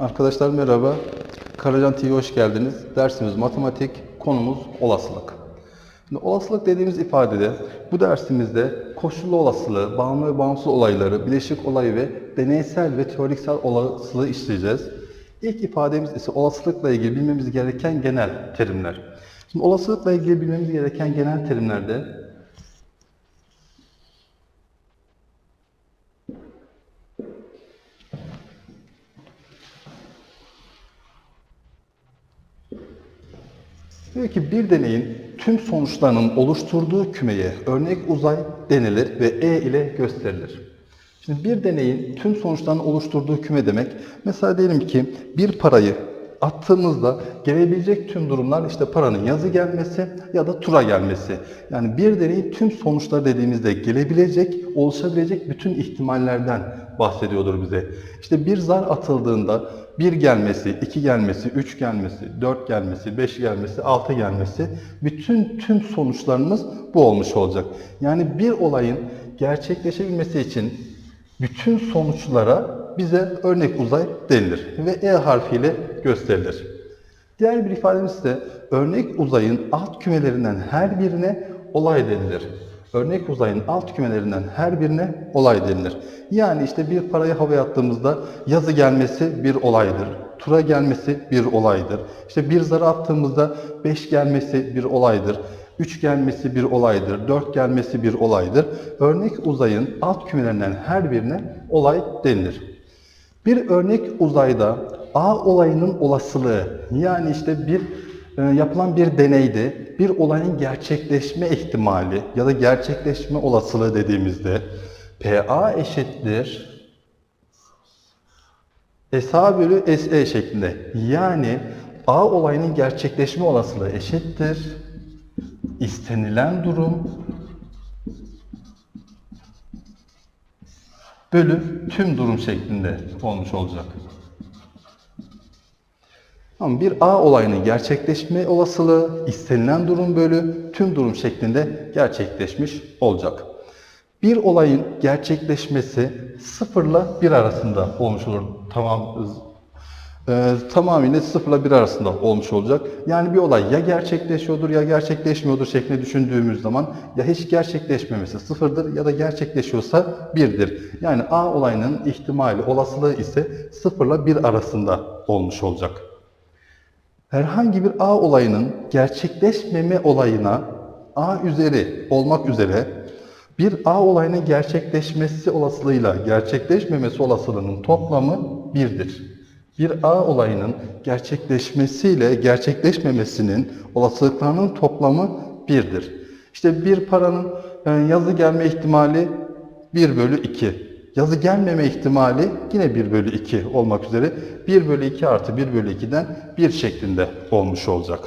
Arkadaşlar merhaba. Karacan TV'ye hoş geldiniz. Dersimiz matematik, konumuz olasılık. Şimdi olasılık dediğimiz ifadede bu dersimizde koşullu olasılığı, bağımlı ve bağımsız olayları, bileşik olayı ve deneysel ve teoriksel olasılığı işleyeceğiz. İlk ifademiz ise olasılıkla ilgili bilmemiz gereken genel terimler. Şimdi olasılıkla ilgili bilmemiz gereken genel terimlerde Diyor ki bir deneyin tüm sonuçlarının oluşturduğu kümeye örnek uzay denilir ve E ile gösterilir. Şimdi bir deneyin tüm sonuçlarının oluşturduğu küme demek. Mesela diyelim ki bir parayı attığımızda gelebilecek tüm durumlar işte paranın yazı gelmesi ya da tura gelmesi. Yani bir deneyin tüm sonuçları dediğimizde gelebilecek, oluşabilecek bütün ihtimallerden bahsediyordur bize. İşte bir zar atıldığında bir gelmesi, iki gelmesi, üç gelmesi, dört gelmesi, beş gelmesi, altı gelmesi bütün tüm sonuçlarımız bu olmuş olacak. Yani bir olayın gerçekleşebilmesi için bütün sonuçlara bize örnek uzay denilir ve E harfiyle gösterilir. Diğer bir ifademiz ise örnek uzayın alt kümelerinden her birine olay denilir. Örnek uzayın alt kümelerinden her birine olay denilir. Yani işte bir parayı havaya attığımızda yazı gelmesi bir olaydır. Tura gelmesi bir olaydır. İşte bir zarı attığımızda 5 gelmesi bir olaydır. 3 gelmesi bir olaydır. 4 gelmesi bir olaydır. Örnek uzayın alt kümelerinden her birine olay denilir. Bir örnek uzayda A olayının olasılığı yani işte bir yapılan bir deneyde bir olayın gerçekleşme ihtimali ya da gerçekleşme olasılığı dediğimizde PA eşittir SA bölü SE şeklinde. Yani A olayının gerçekleşme olasılığı eşittir istenilen durum bölü tüm durum şeklinde olmuş olacak. Ama bir A olayının gerçekleşme olasılığı istenilen durum bölü tüm durum şeklinde gerçekleşmiş olacak. Bir olayın gerçekleşmesi sıfırla bir arasında olmuş olur. Tamam e, tamamıyla sıfırla bir arasında olmuş olacak. Yani bir olay ya gerçekleşiyordur ya gerçekleşmiyordur şeklinde düşündüğümüz zaman ya hiç gerçekleşmemesi sıfırdır ya da gerçekleşiyorsa birdir. Yani A olayının ihtimali, olasılığı ise sıfırla bir arasında olmuş olacak. Herhangi bir A olayının gerçekleşmeme olayına A üzeri olmak üzere bir A olayının gerçekleşmesi olasılığıyla gerçekleşmemesi olasılığının toplamı birdir. Bir A olayının gerçekleşmesiyle gerçekleşmemesinin olasılıklarının toplamı birdir. İşte bir paranın e, yazı gelme ihtimali 1 bölü 2. Yazı gelmeme ihtimali yine 1 bölü 2 olmak üzere 1 bölü 2 artı 1 bölü 2'den 1 şeklinde olmuş olacak.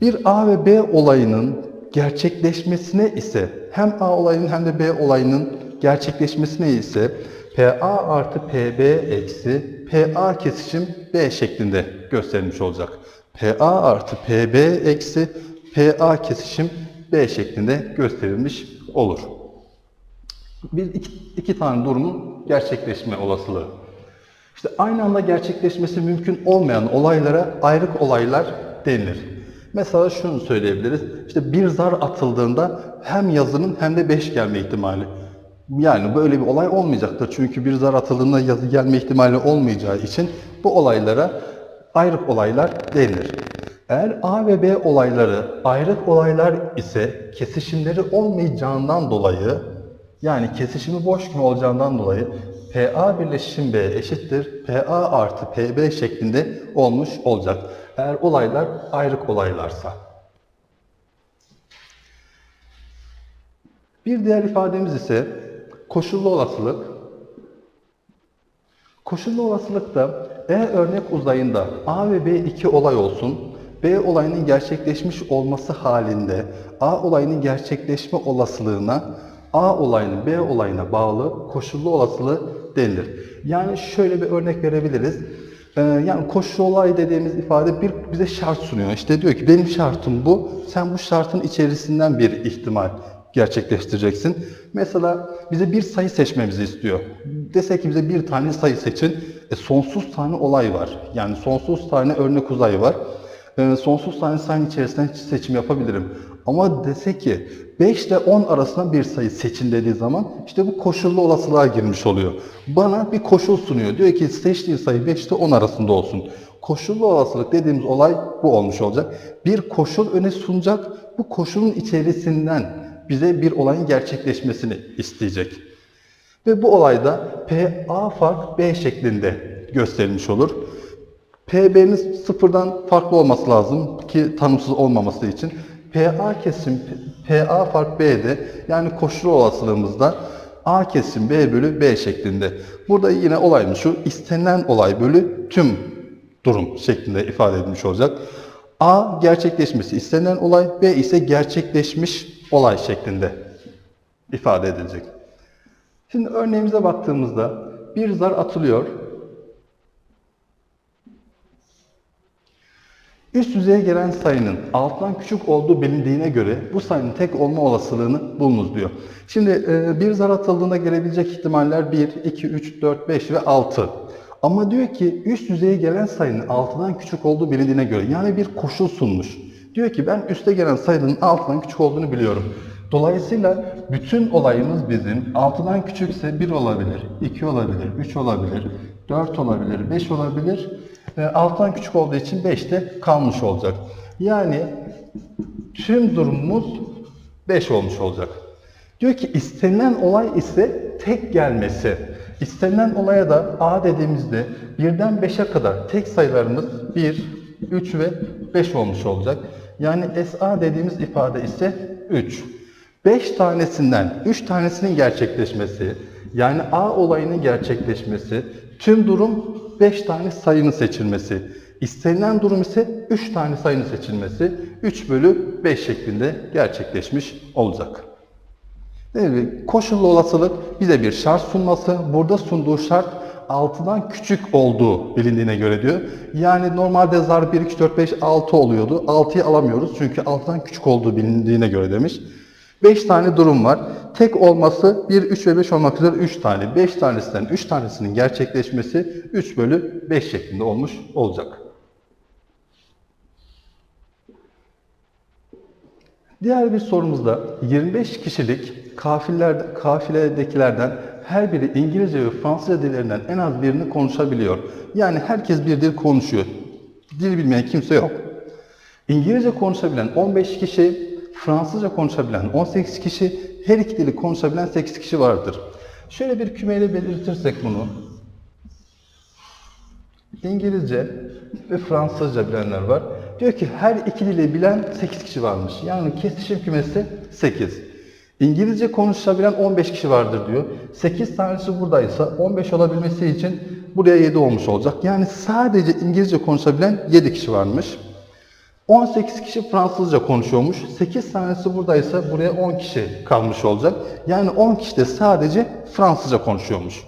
Bir A ve B olayının gerçekleşmesine ise hem A olayının hem de B olayının gerçekleşmesine ise PA artı PB eksi PA kesişim B şeklinde gösterilmiş olacak. PA artı PB eksi PA kesişim B şeklinde gösterilmiş olur. Bir iki, iki tane durumun gerçekleşme olasılığı. İşte aynı anda gerçekleşmesi mümkün olmayan olaylara ayrık olaylar denilir. Mesela şunu söyleyebiliriz. İşte bir zar atıldığında hem yazının hem de 5 gelme ihtimali. Yani böyle bir olay olmayacaktır. Çünkü bir zar atıldığında yazı gelme ihtimali olmayacağı için bu olaylara ayrık olaylar denilir. Eğer A ve B olayları ayrık olaylar ise kesişimleri olmayacağından dolayı yani kesişimi boş küme olacağından dolayı PA birleşim B eşittir PA artı PB şeklinde olmuş olacak. Eğer olaylar ayrık olaylarsa. Bir diğer ifademiz ise koşullu olasılık. Koşullu olasılıkta E örnek uzayında A ve B iki olay olsun. B olayının gerçekleşmiş olması halinde A olayının gerçekleşme olasılığına A olayının B olayına bağlı koşullu olasılığı denilir. Yani şöyle bir örnek verebiliriz. Ee, yani koşullu olay dediğimiz ifade bir bize şart sunuyor. İşte diyor ki benim şartım bu. Sen bu şartın içerisinden bir ihtimal gerçekleştireceksin. Mesela bize bir sayı seçmemizi istiyor. Desek ki bize bir tane sayı seçin. E, sonsuz tane olay var. Yani sonsuz tane örnek uzay var. E, sonsuz tane sayının içerisinden seçim yapabilirim. Ama desek ki 5 ile 10 arasında bir sayı seçin dediği zaman işte bu koşullu olasılığa girmiş oluyor. Bana bir koşul sunuyor. Diyor ki seçtiği sayı 5 ile 10 arasında olsun. Koşullu olasılık dediğimiz olay bu olmuş olacak. Bir koşul öne sunacak. Bu koşulun içerisinden bize bir olayın gerçekleşmesini isteyecek. Ve bu olayda PA fark B şeklinde gösterilmiş olur. PB'niz sıfırdan farklı olması lazım ki tanımsız olmaması için. PA kesim PA fark B'de yani koşulu olasılığımızda A kesim B bölü B şeklinde. Burada yine olayımız şu istenilen olay bölü tüm durum şeklinde ifade edilmiş olacak. A gerçekleşmesi istenilen olay, B ise gerçekleşmiş olay şeklinde ifade edilecek. Şimdi örneğimize baktığımızda bir zar atılıyor. Üst düzeye gelen sayının alttan küçük olduğu bilindiğine göre bu sayının tek olma olasılığını bulunuz diyor. Şimdi e, bir zar atıldığında gelebilecek ihtimaller 1, 2, 3, 4, 5 ve 6. Ama diyor ki üst düzeye gelen sayının altından küçük olduğu bilindiğine göre yani bir koşul sunmuş. Diyor ki ben üste gelen sayının altından küçük olduğunu biliyorum. Dolayısıyla bütün olayımız bizim altıdan küçükse 1 olabilir, 2 olabilir, 3 olabilir, 4 olabilir, 5 olabilir. E, altından küçük olduğu için 5'te kalmış olacak. Yani tüm durumumuz 5 olmuş olacak. Diyor ki istenilen olay ise tek gelmesi. İstenilen olaya da A dediğimizde birden 5'e kadar tek sayılarımız 1, 3 ve 5 olmuş olacak. Yani SA dediğimiz ifade ise 3. 5 tanesinden 3 tanesinin gerçekleşmesi, yani A olayının gerçekleşmesi, tüm durum 5 tane sayının seçilmesi. İstenilen durum ise 3 tane sayının seçilmesi. 3 bölü 5 şeklinde gerçekleşmiş olacak. Evet, koşullu olasılık bize bir şart sunması. Burada sunduğu şart 6'dan küçük olduğu bilindiğine göre diyor. Yani normalde zar 1, 2, 4, 5, 6 oluyordu. 6'yı alamıyoruz çünkü 6'dan küçük olduğu bilindiğine göre demiş. 5 tane durum var. Tek olması 1, 3 ve 5 olmak üzere 3 tane. 5 tanesinden 3 tanesinin gerçekleşmesi 3 bölü 5 şeklinde olmuş olacak. Diğer bir sorumuzda 25 kişilik kafiller, kafiledekilerden her biri İngilizce ve Fransızca dillerinden en az birini konuşabiliyor. Yani herkes bir dil konuşuyor. Dil bilmeyen kimse yok. İngilizce konuşabilen 15 kişi, Fransızca konuşabilen 18 kişi, her iki dili konuşabilen 8 kişi vardır. Şöyle bir kümeyle belirtirsek bunu. İngilizce ve Fransızca bilenler var. Diyor ki her iki dili bilen 8 kişi varmış. Yani kesişim kümesi 8. İngilizce konuşabilen 15 kişi vardır diyor. 8 tanesi buradaysa 15 olabilmesi için buraya 7 olmuş olacak. Yani sadece İngilizce konuşabilen 7 kişi varmış. 18 kişi Fransızca konuşuyormuş. 8 tanesi buradaysa buraya 10 kişi kalmış olacak. Yani 10 kişi de sadece Fransızca konuşuyormuş.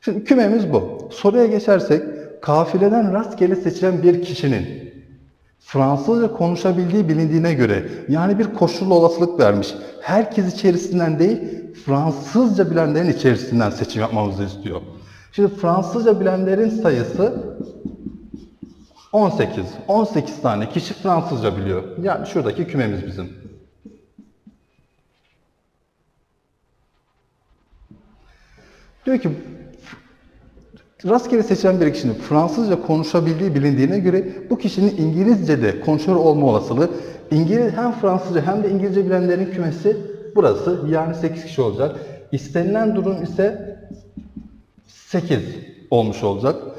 Şimdi kümemiz bu. Soruya geçersek kafileden rastgele seçilen bir kişinin Fransızca konuşabildiği bilindiğine göre yani bir koşullu olasılık vermiş. Herkes içerisinden değil Fransızca bilenlerin içerisinden seçim yapmamızı istiyor. Şimdi Fransızca bilenlerin sayısı 18. 18 tane kişi Fransızca biliyor. Yani şuradaki kümemiz bizim. Diyor ki rastgele seçilen bir kişinin Fransızca konuşabildiği bilindiğine göre bu kişinin İngilizce'de konuşuyor olma olasılığı İngiliz hem Fransızca hem de İngilizce bilenlerin kümesi burası. Yani 8 kişi olacak. İstenilen durum ise 8 olmuş olacak.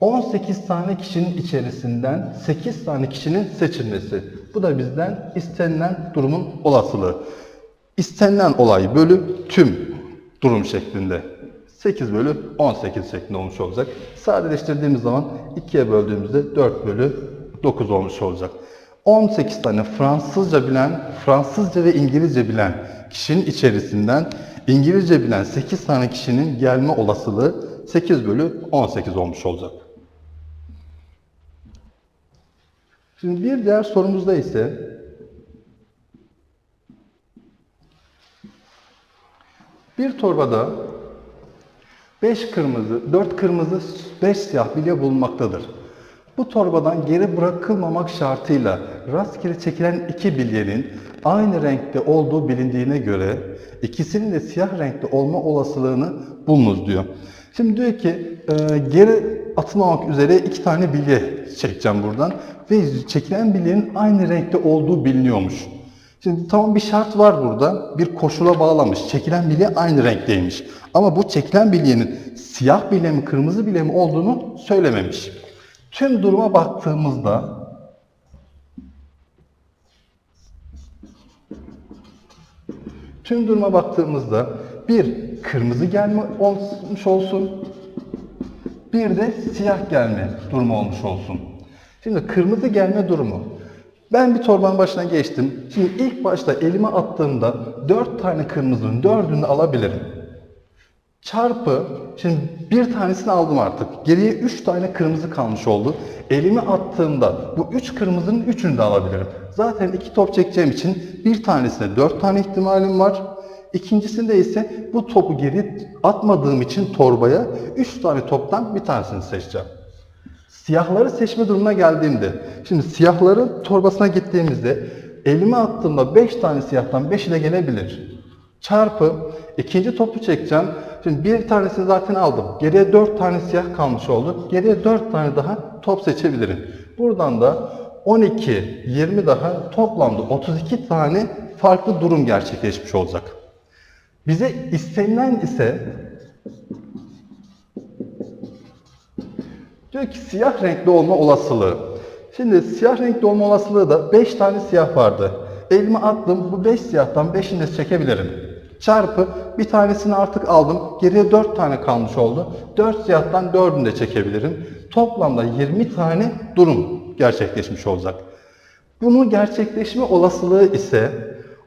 18 tane kişinin içerisinden 8 tane kişinin seçilmesi. Bu da bizden istenilen durumun olasılığı. İstenilen olay bölü tüm durum şeklinde. 8 bölü 18 şeklinde olmuş olacak. Sadeleştirdiğimiz zaman 2'ye böldüğümüzde 4 bölü 9 olmuş olacak. 18 tane Fransızca bilen, Fransızca ve İngilizce bilen kişinin içerisinden İngilizce bilen 8 tane kişinin gelme olasılığı 8 bölü 18 olmuş olacak. Şimdi bir diğer sorumuzda ise Bir torbada 5 kırmızı, 4 kırmızı, 5 siyah bilye bulunmaktadır. Bu torbadan geri bırakılmamak şartıyla rastgele çekilen iki bilyenin aynı renkte olduğu bilindiğine göre ikisinin de siyah renkte olma olasılığını bulunuz diyor. Şimdi diyor ki e, geri atılmamak üzere iki tane bilye çekeceğim buradan ve çekilen bilyenin aynı renkte olduğu biliniyormuş. Şimdi tamam bir şart var burada. Bir koşula bağlamış. Çekilen bilye aynı renkteymiş. Ama bu çekilen bilyenin siyah bilye mi kırmızı bilye mi olduğunu söylememiş. Tüm duruma baktığımızda tüm duruma baktığımızda bir kırmızı gelme olmuş olsun. Bir de siyah gelme durumu olmuş olsun. Şimdi kırmızı gelme durumu. Ben bir torbanın başına geçtim. Şimdi ilk başta elime attığımda 4 tane kırmızının dördünü alabilirim. Çarpı, şimdi bir tanesini aldım artık. Geriye 3 tane kırmızı kalmış oldu. Elimi attığımda bu 3 kırmızının 3'ünü de alabilirim. Zaten iki top çekeceğim için bir tanesine 4 tane ihtimalim var. İkincisinde ise bu topu geri atmadığım için torbaya 3 tane toptan bir tanesini seçeceğim. Siyahları seçme durumuna geldiğimde, şimdi siyahların torbasına gittiğimizde elime attığımda 5 tane siyahtan 5'i de gelebilir. Çarpı ikinci topu çekeceğim. Şimdi bir tanesini zaten aldım. Geriye 4 tane siyah kalmış oldu. Geriye 4 tane daha top seçebilirim. Buradan da 12, 20 daha toplamda 32 tane farklı durum gerçekleşmiş olacak. Bize istenilen ise Diyor ki siyah renkli olma olasılığı. Şimdi siyah renkli olma olasılığı da 5 tane siyah vardı. Elime attım bu 5 siyahtan 5'ini de çekebilirim. Çarpı bir tanesini artık aldım. Geriye 4 tane kalmış oldu. 4 siyahtan 4'ünü de çekebilirim. Toplamda 20 tane durum gerçekleşmiş olacak. Bunun gerçekleşme olasılığı ise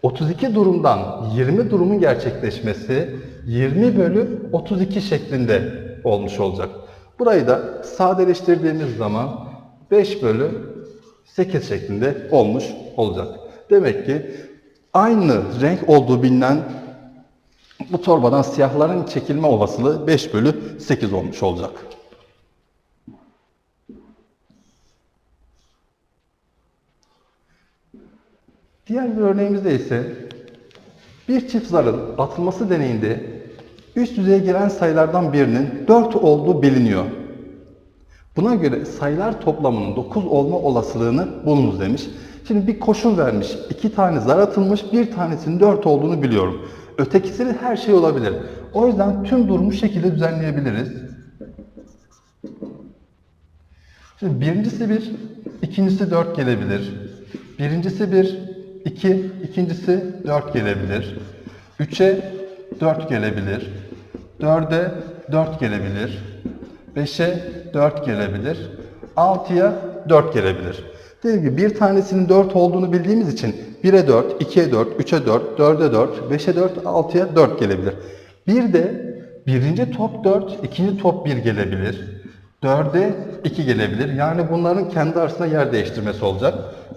32 durumdan 20 durumun gerçekleşmesi 20 bölü 32 şeklinde olmuş olacak. Burayı da sadeleştirdiğimiz zaman 5 bölü 8 şeklinde olmuş olacak. Demek ki aynı renk olduğu bilinen bu torbadan siyahların çekilme olasılığı 5 bölü 8 olmuş olacak. Diğer bir örneğimizde ise bir çift zarın atılması deneyinde üst düzeye gelen sayılardan birinin 4 olduğu biliniyor. Buna göre sayılar toplamının 9 olma olasılığını bulunuz demiş. Şimdi bir koşul vermiş. iki tane zar atılmış, bir tanesinin 4 olduğunu biliyorum. Ötekisi her şey olabilir. O yüzden tüm durumu şekilde düzenleyebiliriz. Şimdi birincisi 1, ikincisi 4 gelebilir. Birincisi 1, 2, ikincisi 4 gelebilir. 3'e 4 gelebilir. 4'e 4 gelebilir. 5'e 4 gelebilir. 6'ya 4 gelebilir. Dediğim gibi bir tanesinin 4 olduğunu bildiğimiz için 1'e 4, 2'ye 4, 3'e 4, 4'e 4, 5'e 4, 6'ya 4 gelebilir. Bir de birinci top 4, ikinci top 1 gelebilir. 4'e 2 gelebilir. Yani bunların kendi arasında yer değiştirmesi olacak.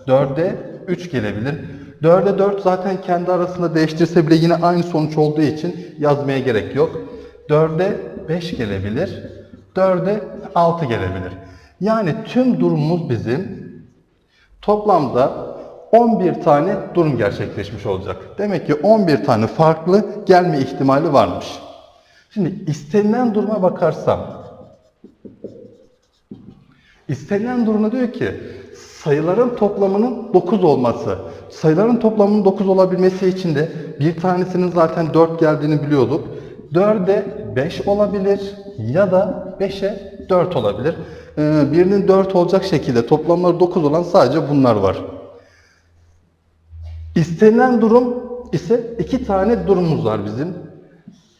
4'e 3 gelebilir. 4'e 4 zaten kendi arasında değiştirse bile yine aynı sonuç olduğu için yazmaya gerek yok. 4'e 5 gelebilir. 4'e 6 gelebilir. Yani tüm durumumuz bizim toplamda 11 tane durum gerçekleşmiş olacak. Demek ki 11 tane farklı gelme ihtimali varmış. Şimdi istenilen duruma bakarsam istenilen durumda diyor ki sayıların toplamının 9 olması. Sayıların toplamının 9 olabilmesi için de bir tanesinin zaten 4 geldiğini biliyorduk. 4'e 5 olabilir ya da 5'e 4 olabilir. Ee, birinin 4 olacak şekilde toplamları 9 olan sadece bunlar var. İstenilen durum ise iki tane durumumuz var bizim.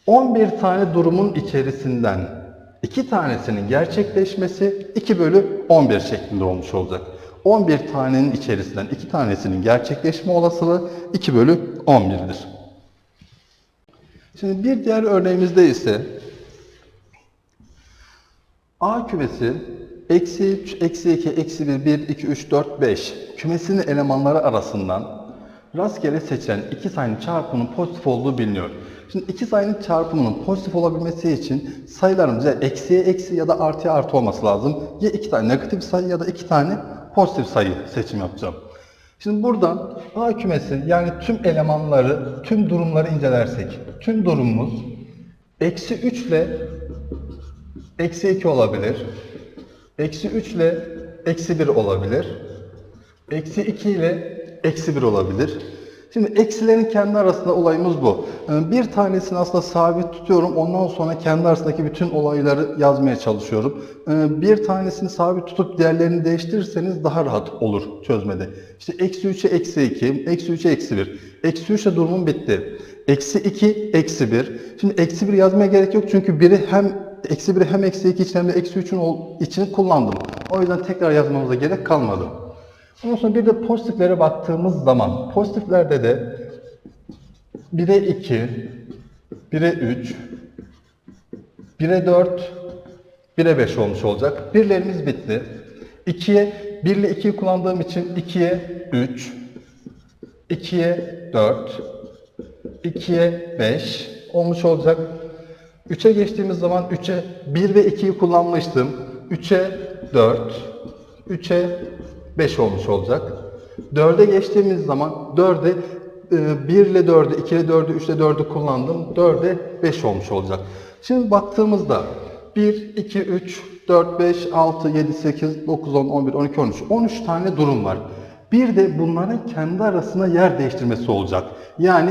11 tane durumun içerisinden iki tanesinin gerçekleşmesi 2 bölü 11 şeklinde olmuş olacak. 11 tanenin içerisinden iki tanesinin gerçekleşme olasılığı 2 bölü 11'dir. Şimdi bir diğer örneğimizde ise A kümesi eksi 3, eksi 2, eksi 1, 1, 2, 3, 4, 5 kümesinin elemanları arasından rastgele seçilen iki sayının çarpımının pozitif olduğu biliniyor. Şimdi iki sayının çarpımının pozitif olabilmesi için sayılarımız ya eksiye eksi ya da artıya artı olması lazım. Ya iki tane negatif sayı ya da iki tane pozitif sayı seçim yapacağım. Şimdi buradan A kümesi yani tüm elemanları, tüm durumları incelersek, tüm durumumuz eksi 3 ile eksi 2 olabilir. Eksi 3 ile eksi 1 olabilir. Eksi 2 ile eksi 1 olabilir. Şimdi eksilerin kendi arasında olayımız bu. Ee, Bir tanesini aslında sabit tutuyorum. Ondan sonra kendi arasındaki bütün olayları yazmaya çalışıyorum. Ee, Bir tanesini sabit tutup diğerlerini değiştirirseniz daha rahat olur çözmede. İşte eksi 3'e eksi 2, eksi 3'e eksi 1. Eksi 3'e durumum bitti. Eksi 2, eksi 1. Şimdi eksi 1 yazmaya gerek yok çünkü biri hem eksi 1'i hem eksi 2 için hem de eksi 3'ün ol- için kullandım. O yüzden tekrar yazmamıza gerek kalmadı. Ondan sonra bir de pozitiflere baktığımız zaman pozitiflerde de 1'e 2, 1'e 3, 1'e 4, 1'e 5 olmuş olacak. Birlerimiz bitti. 2'ye 1 ile 2'yi kullandığım için 2'ye 3, 2'ye 4, 2'ye 5 olmuş olacak. 3'e geçtiğimiz zaman 3'e 1 ve 2'yi kullanmıştım. 3'e 4, 3'e 5 olmuş olacak. 4'e geçtiğimiz zaman 4'e 1 ile 4'ü, 2 ile 4'ü, 3 ile 4'ü kullandım. 4'e 5 olmuş olacak. Şimdi baktığımızda 1, 2, 3, 4, 5, 6, 7, 8, 9, 10, 11, 12, 13. 13 tane durum var. Bir de bunların kendi arasında yer değiştirmesi olacak. Yani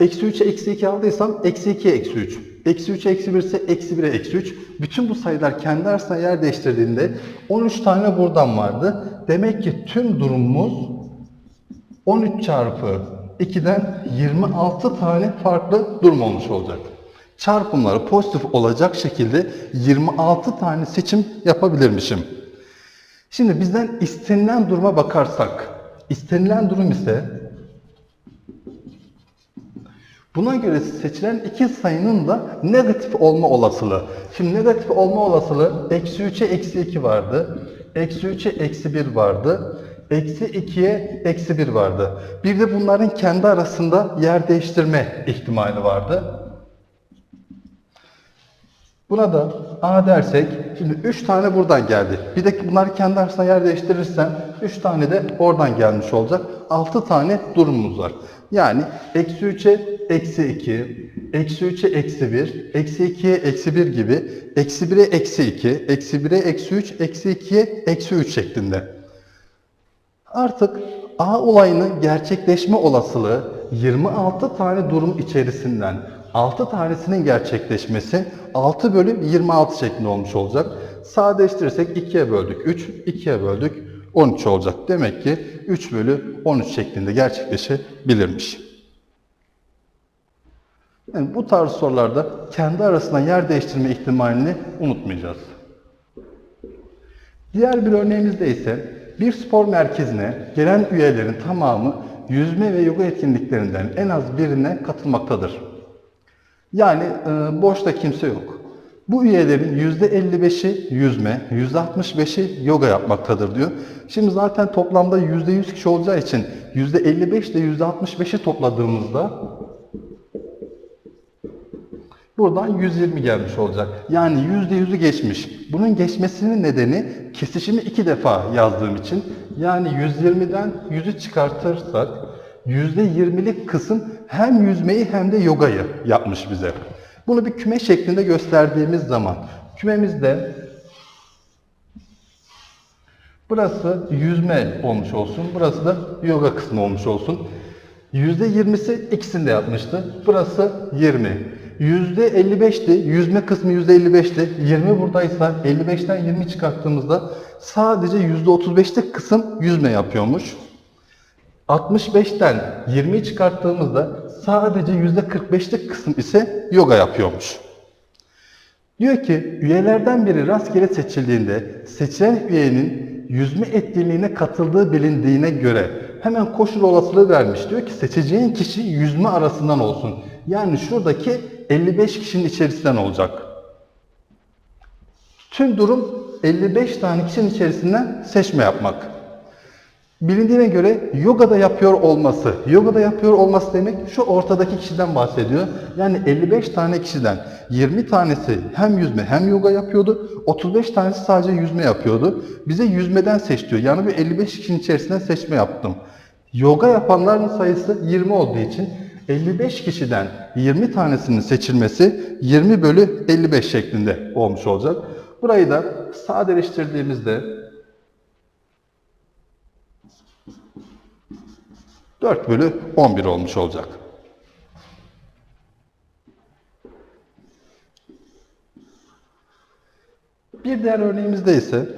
eksi 3'e eksi 2 aldıysam eksi 2'ye eksi 3. Eksi 3'e eksi 1 ise eksi 1'e eksi 3. Bütün bu sayılar kendi arasında yer değiştirdiğinde 13 tane buradan vardı. Demek ki tüm durumumuz 13 çarpı 2'den 26 tane farklı durum olmuş olacak. Çarpımları pozitif olacak şekilde 26 tane seçim yapabilirmişim. Şimdi bizden istenilen duruma bakarsak, istenilen durum ise buna göre seçilen iki sayının da negatif olma olasılığı. Şimdi negatif olma olasılığı eksi 3'e eksi 2 vardı. Eksi 3'e eksi 1 vardı. Eksi 2'ye eksi 1 vardı. Bir de bunların kendi arasında yer değiştirme ihtimali vardı. Buna da A dersek, şimdi 3 tane buradan geldi. Bir de bunları kendi arasında yer değiştirirsem 3 tane de oradan gelmiş olacak. 6 tane durumumuz var. Yani eksi 3'e eksi 2, eksi 3'e eksi 1, eksi 2'ye eksi 1 gibi, eksi 1'e eksi 2, eksi 1'e eksi 3, eksi 2'ye eksi 3 şeklinde. Artık A olayının gerçekleşme olasılığı 26 tane durum içerisinden 6 tanesinin gerçekleşmesi 6 bölü 26 şeklinde olmuş olacak. Sadeleştirirsek 2'ye böldük 3, 2'ye böldük 13 olacak. Demek ki 3 bölü 13 şeklinde gerçekleşebilirmiş. Yani bu tarz sorularda kendi arasında yer değiştirme ihtimalini unutmayacağız. Diğer bir örneğimizde ise bir spor merkezine gelen üyelerin tamamı yüzme ve yoga etkinliklerinden en az birine katılmaktadır. Yani e, boşta kimse yok. Bu üyelerin %55'i yüzme, %65'i yoga yapmaktadır diyor. Şimdi zaten toplamda %100 kişi olacağı için %55 ile %65'i topladığımızda Buradan 120 gelmiş olacak. Yani %100'ü geçmiş. Bunun geçmesinin nedeni kesişimi iki defa yazdığım için. Yani 120'den 100'ü çıkartırsak %20'lik kısım hem yüzmeyi hem de yogayı yapmış bize. Bunu bir küme şeklinde gösterdiğimiz zaman kümemizde burası yüzme olmuş olsun, burası da yoga kısmı olmuş olsun. %20'si ikisini de yapmıştı. Burası 20. %55'ti. Yüzme kısmı %55'ti. 20 buradaysa 55'ten 20 çıkarttığımızda sadece %35'lik kısım yüzme yapıyormuş. 65'ten 20'yi çıkarttığımızda sadece %45'lik kısım ise yoga yapıyormuş. Diyor ki üyelerden biri rastgele seçildiğinde seçilen üyenin yüzme etkinliğine katıldığı bilindiğine göre hemen koşul olasılığı vermiş. Diyor ki seçeceğin kişi yüzme arasından olsun. Yani şuradaki 55 kişinin içerisinden olacak. Tüm durum 55 tane kişinin içerisinden seçme yapmak. Bilindiğine göre yogada yapıyor olması. Yogada yapıyor olması demek şu ortadaki kişiden bahsediyor. Yani 55 tane kişiden 20 tanesi hem yüzme hem yoga yapıyordu. 35 tanesi sadece yüzme yapıyordu. Bize yüzmeden seç diyor. Yani bir 55 kişinin içerisinden seçme yaptım. Yoga yapanların sayısı 20 olduğu için 55 kişiden 20 tanesinin seçilmesi 20 bölü 55 şeklinde olmuş olacak. Burayı da sadeleştirdiğimizde 4 bölü 11 olmuş olacak. Bir diğer örneğimizde ise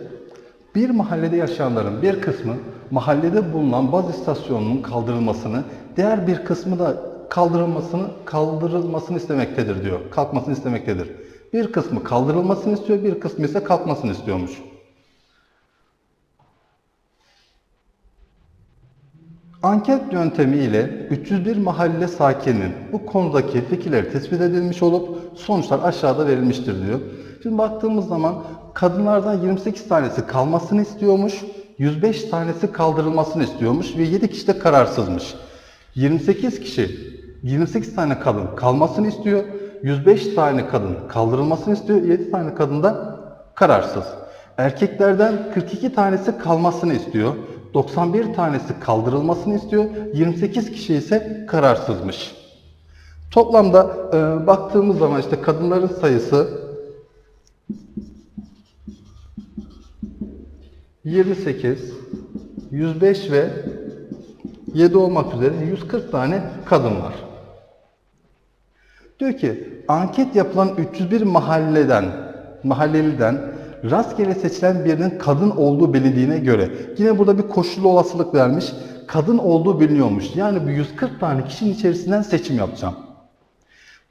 bir mahallede yaşayanların bir kısmı mahallede bulunan baz istasyonunun kaldırılmasını, diğer bir kısmı da kaldırılmasını kaldırılmasını istemektedir diyor. Kalkmasını istemektedir. Bir kısmı kaldırılmasını istiyor, bir kısmı ise kalkmasını istiyormuş. Anket yöntemiyle 301 mahalle sakininin bu konudaki fikirleri tespit edilmiş olup sonuçlar aşağıda verilmiştir diyor. Şimdi baktığımız zaman kadınlardan 28 tanesi kalmasını istiyormuş, 105 tanesi kaldırılmasını istiyormuş ve 7 kişi de kararsızmış. 28 kişi, 28 tane kadın kalmasını istiyor, 105 tane kadın kaldırılmasını istiyor, 7 tane kadın da kararsız. Erkeklerden 42 tanesi kalmasını istiyor. 91 tanesi kaldırılmasını istiyor. 28 kişi ise kararsızmış. Toplamda e, baktığımız zaman işte kadınların sayısı 28, 105 ve 7 olmak üzere 140 tane kadın var. Diyor ki anket yapılan 301 mahalleden, mahalleliden rastgele seçilen birinin kadın olduğu bilindiğine göre yine burada bir koşullu olasılık vermiş. Kadın olduğu biliniyormuş. Yani bu 140 tane kişinin içerisinden seçim yapacağım.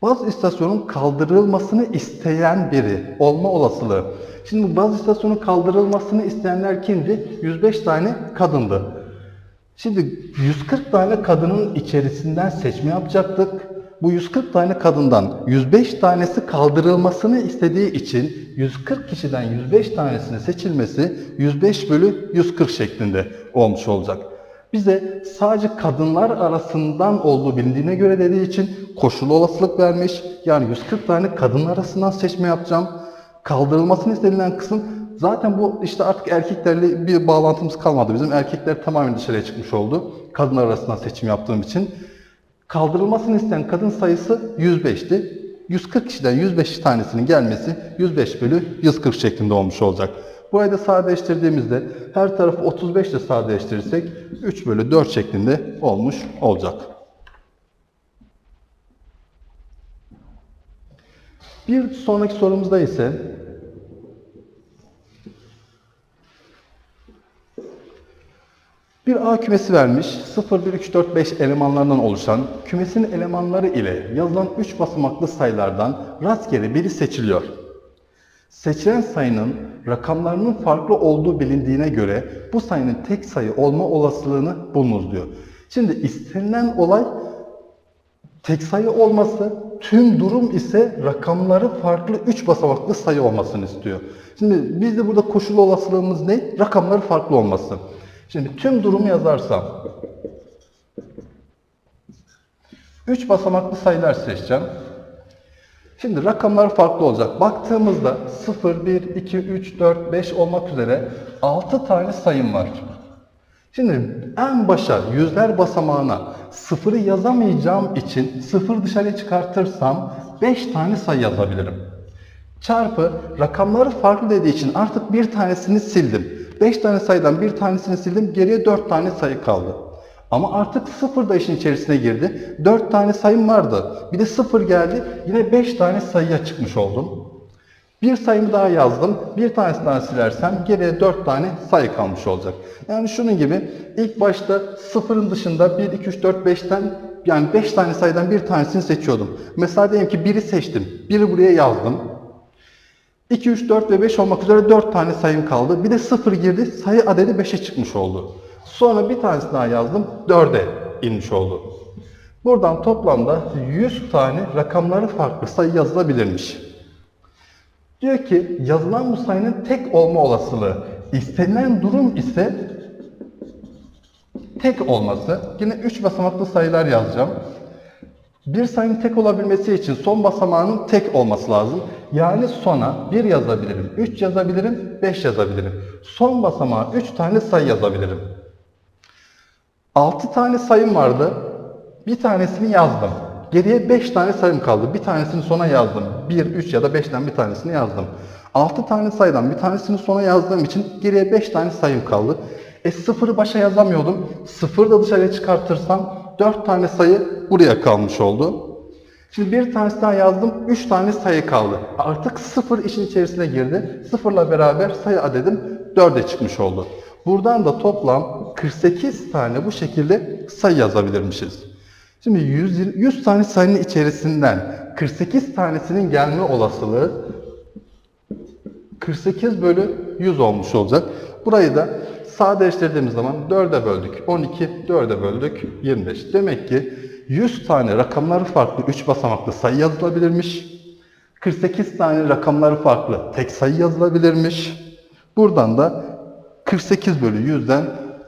Baz istasyonun kaldırılmasını isteyen biri olma olasılığı. Şimdi baz istasyonun kaldırılmasını isteyenler kimdi? 105 tane kadındı. Şimdi 140 tane kadının içerisinden seçme yapacaktık. Bu 140 tane kadından 105 tanesi kaldırılmasını istediği için 140 kişiden 105 tanesine seçilmesi 105 bölü 140 şeklinde olmuş olacak. Bize sadece kadınlar arasından olduğu bilindiğine göre dediği için koşulu olasılık vermiş. Yani 140 tane kadın arasından seçme yapacağım. Kaldırılmasını istenilen kısım zaten bu işte artık erkeklerle bir bağlantımız kalmadı bizim. Erkekler tamamen dışarıya çıkmış oldu. Kadınlar arasından seçim yaptığım için. Kaldırılmasını isteyen kadın sayısı 105'ti. 140 kişiden 105 tanesinin gelmesi 105 bölü 140 şeklinde olmuş olacak. Burayı da sadeleştirdiğimizde her tarafı 35 ile sadeleştirirsek 3 bölü 4 şeklinde olmuş olacak. Bir sonraki sorumuzda ise Bir A kümesi vermiş, 0, 1, 3, 4, 5 elemanlardan oluşan kümesin elemanları ile yazılan 3 basamaklı sayılardan rastgele biri seçiliyor. Seçilen sayının rakamlarının farklı olduğu bilindiğine göre bu sayının tek sayı olma olasılığını bulunuz diyor. Şimdi istenilen olay tek sayı olması, tüm durum ise rakamları farklı 3 basamaklı sayı olmasını istiyor. Şimdi bizde burada koşulu olasılığımız ne? Rakamları farklı olması. Şimdi tüm durumu yazarsam 3 basamaklı sayılar seçeceğim. Şimdi rakamlar farklı olacak. Baktığımızda 0, 1, 2, 3, 4, 5 olmak üzere 6 tane sayım var. Şimdi en başa yüzler basamağına sıfırı yazamayacağım için sıfır dışarıya çıkartırsam 5 tane sayı yazabilirim. Çarpı rakamları farklı dediği için artık bir tanesini sildim. 5 tane sayıdan bir tanesini sildim. Geriye 4 tane sayı kaldı. Ama artık 0 da işin içerisine girdi. 4 tane sayım vardı. Bir de 0 geldi. Yine 5 tane sayıya çıkmış oldum. Bir sayımı daha yazdım. Bir tanesi daha silersem geriye 4 tane sayı kalmış olacak. Yani şunun gibi ilk başta sıfırın dışında 1, 2, 3, 4, 5'ten yani 5 tane sayıdan bir tanesini seçiyordum. Mesela diyelim ki 1'i seçtim. 1'i buraya yazdım. 2, 3, 4 ve 5 olmak üzere 4 tane sayım kaldı. Bir de 0 girdi. Sayı adedi 5'e çıkmış oldu. Sonra bir tanesi daha yazdım. 4'e inmiş oldu. Buradan toplamda 100 tane rakamları farklı sayı yazılabilirmiş. Diyor ki yazılan bu sayının tek olma olasılığı. İstenilen durum ise tek olması. Yine 3 basamaklı sayılar yazacağım. Bir sayının tek olabilmesi için son basamağının tek olması lazım. Yani sona 1 yazabilirim, 3 yazabilirim, 5 yazabilirim. Son basamağa 3 tane sayı yazabilirim. 6 tane sayım vardı. Bir tanesini yazdım. Geriye 5 tane sayım kaldı. Bir tanesini sona yazdım. 1, 3 ya da 5'ten bir tanesini yazdım. 6 tane sayıdan bir tanesini sona yazdığım için geriye 5 tane sayım kaldı. E sıfırı başa yazamıyordum. Sıfırı da dışarıya çıkartırsam 4 tane sayı buraya kalmış oldu. Şimdi bir tanesi daha yazdım. 3 tane sayı kaldı. Artık sıfır işin içerisine girdi. Sıfırla beraber sayı adedim 4'e çıkmış oldu. Buradan da toplam 48 tane bu şekilde sayı yazabilirmişiz. Şimdi 100, 100 tane sayının içerisinden 48 tanesinin gelme olasılığı 48 bölü 100 olmuş olacak. Burayı da sadeleştirdiğimiz zaman 4'e böldük. 12, 4'e böldük. 25. Demek ki 100 tane rakamları farklı 3 basamaklı sayı yazılabilirmiş. 48 tane rakamları farklı tek sayı yazılabilirmiş. Buradan da 48 bölü 100'den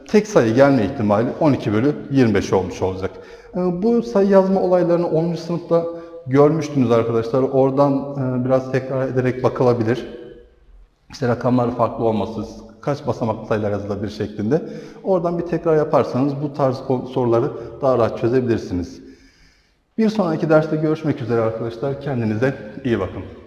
tek sayı gelme ihtimali 12 bölü 25 olmuş olacak. Ee, Bu sayı yazma olaylarını 10. sınıfta görmüştünüz arkadaşlar. Oradan e, biraz tekrar ederek bakılabilir. İşte rakamlar farklı olması, kaç basamaklı sayılar yazılabilir şeklinde. Oradan bir tekrar yaparsanız bu tarz soruları daha rahat çözebilirsiniz. Bir sonraki derste görüşmek üzere arkadaşlar. Kendinize iyi bakın.